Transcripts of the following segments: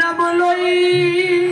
নাম লই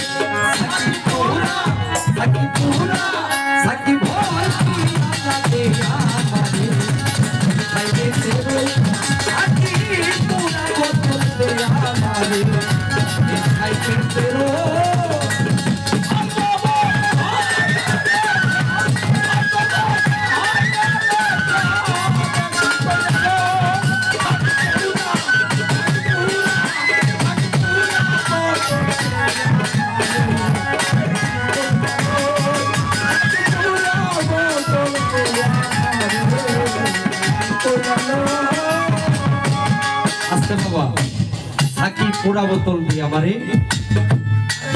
সাকি পোড়া বোতল দিয়ে আমারে।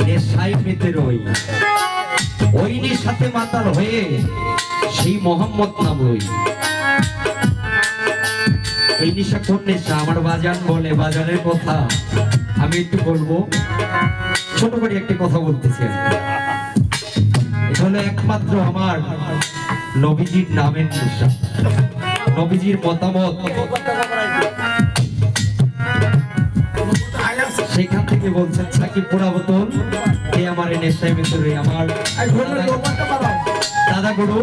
নেশাই পেতে রই। ওইনির সাথে মাতাল হয়ে সেই মোহাম্মদ নাম রই এই নেশা কোন আমার বাজান বলে বাজারের কথা আমি একটু বলব। ছোট করে একটি কথা বলতেছি। এটা একমাত্র আমার নবীজির নামের নেশা। নবীজির মতামত থেকে বলছেন? সাকিব পোড়া বোতল? এ আমার নেশায় ভেতরে আমার? দাদা গুরু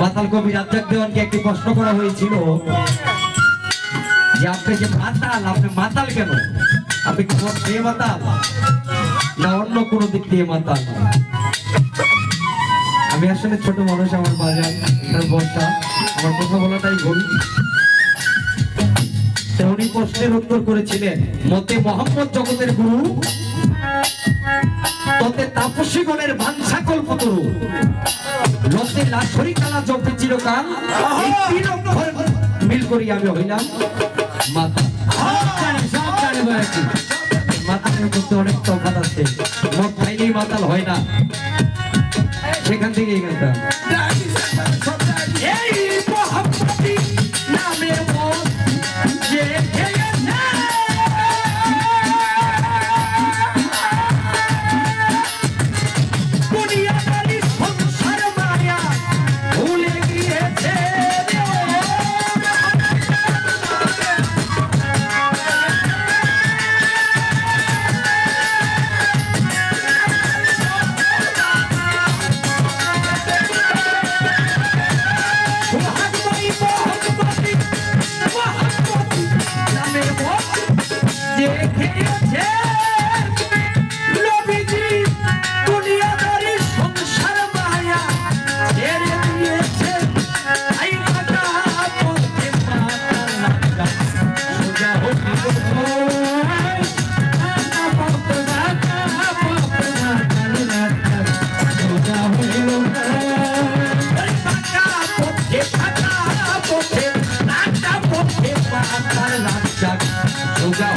মাতাল কবি রাজ্জাক দেওয়ানকে একটি প্রশ্ন করা হয়েছিল যে আপনি যে মাতাল আপনি মাতাল কেন? আপনি কি মন দিয়ে মাতাল? না অন্য কোনো দিক দিয়ে মাতাল? আমি আসলে ছোট মানুষ আমার বাজার আমার বর্ষা আমার কথা বলাটাই ভুল। প্রশ্নের উত্তর করেছিলেন। মতে মোহাম্মদ জগতের গুরু ততে তাপসীগণের বাঞ্ছা কল্পতরু। লতে লাশরি কালা জপে চিরকাল এই তিন অক্ষর মিল করি আমি হইলাম মাতা। সব জানে ভাই মাতালের মধ্যে অনেক তফাৎ আছে। মদ খাইলেই মাতাল হয় না। সেখান থেকে এখানটা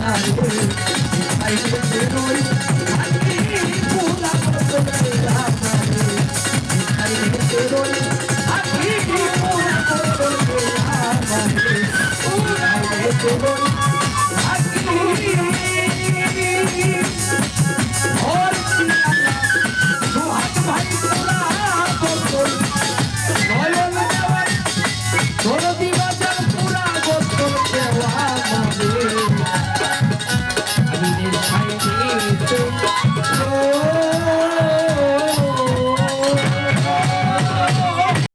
I